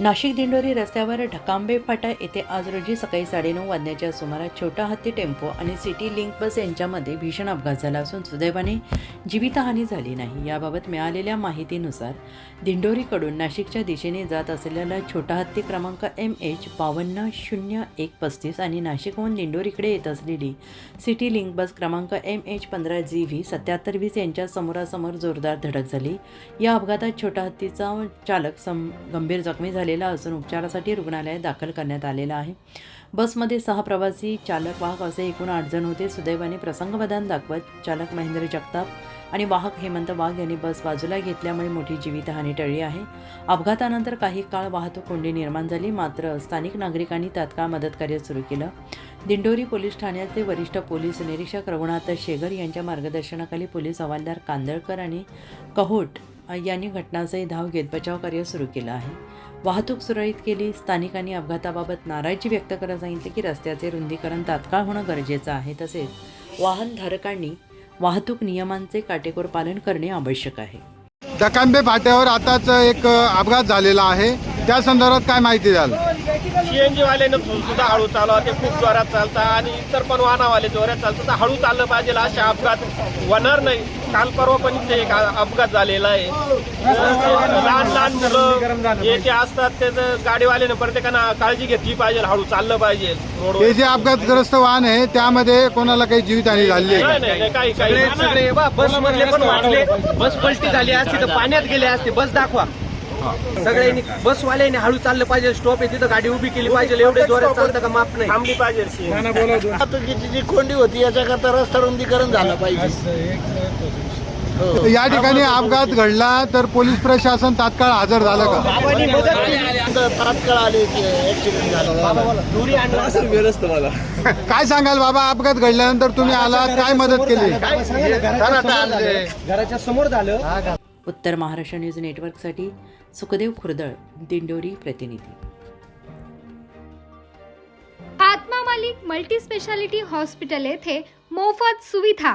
नाशिक दिंडोरी रस्त्यावर ढकांबे फाटा येथे आज रोजी सकाळी साडेनऊ वाजण्याच्या सुमारास छोटा हत्ती टेम्पो आणि सिटी लिंक बस यांच्यामध्ये भीषण अपघात झाला असून सुदैवाने जीवितहानी झाली नाही. याबाबत मिळालेल्या माहितीनुसार दिंडोरीकडून नाशिकच्या दिशेने जात असलेला छोटा हत्ती क्रमांक एम एच बावन्न शून्य एक पस्तीस आणि नाशिकहून दिंडोरीकडे येत असलेली सिटी लिंक बस क्रमांक एम एच पंधरा जी व्ही सत्याहत्तर वीस यांच्या समोरासमोर जोरदार धडक झाली. या अपघातात छोटा हत्तीचा चालक सम गंभीर जखमी झाला. झालेला असून उपचारासाठी रुग्णालयात दाखल करण्यात आलेला आहे. बसमध्ये सहा प्रवासी चालक वाहक असे एकूण आठ जण होते. सुदैवाने प्रसंगवधान दाखवत चालक महेंद्र जगताप आणि वाहक हेमंत वाघ यांनी बस बाजूला घेतल्यामुळे मोठी जीवितहानी टळली आहे. अपघातानंतर काही काळ वाहतूक कोंडी निर्माण झाली. मात्र स्थानिक नागरिकांनी तात्काळ मदतकार्य सुरू केलं. दिंडोरी पोलीस ठाण्याचे वरिष्ठ पोलीस निरीक्षक रघुनाथ शेगर यांच्या मार्गदर्शनाखाली पोलीस हवालदार कांदळकर आणि कहोट यांनी घटनास्थळी धाव घेत बचाव कार्य सुरू केलं आहे. वाहतूक सुरळीत केली स्थानिकांनी अपघाताबाबत नाराजी व्यक्त करत सांगितले की रस्त्याचे रुंदीकरण तात्काळ होणं गरजेचं आहे. तसेच वाहनधारकांनी वाहतूक नियमांचे काटेकोर पालन करणे आवश्यक आहे. दकांबे फाट्यावर आताच एक अपघात झालेला आहे. त्या संदर्भात काय माहिती द्याल? सीएनजी वाल्यानं सुद्धा हळू चालवा ते खूप जोरात चालतात आणि इतर पण वाहनावाले जोरात चालतात. तर हळू चाललं पाहिजे असे अपघात होणार नाही. काल परवा पण इथे एक अपघात झालेला आहे. लहान लहान मुलं हे ते असतात ते तर गाडीवाल्यानं प्रत्येकानं काळजी घेतली पाहिजे हळू चाललं पाहिजे. हे जे अपघातग्रस्त वाहन आहे त्यामध्ये कोणाला काही जीवितहानी झाली आहे नाही का? नाही नाही, काही काही सगळे बस मधले पण वाचले. बस पलटी झाली असती तर पाण्यात गेले असते. बस दाखवा. सगळ्यांनी बसवाल्यांनी हळू चाललं पाहिजे. स्टॉप आहे तिथं गाडी उभी केली पाहिजे. एवढे जोरात चालतं का माप नाही. थांबली पाहिजे. वाहतुकीची जी कोंडी होती याच्याकरता रस्ता रुंदीकरण झालं पाहिजे. या ठिकाणी अपघात घडला तर पोलीस प्रशासन तात्काळ हजर झालं का? तात्काळ आले ऍक्सिडेंट झाला काय सांगाल बाबा अपघात घडल्यानंतर तुम्ही आलात काय मदत केली? घराच्या समोर झालं. उत्तर महाराष्ट्र न्यूज नेटवर्कसाठी सुखदेव खुर्दळ दिंडोरी प्रतिनिधी. Atma Malik multi speciality hospital येथे मोफत सुविधा.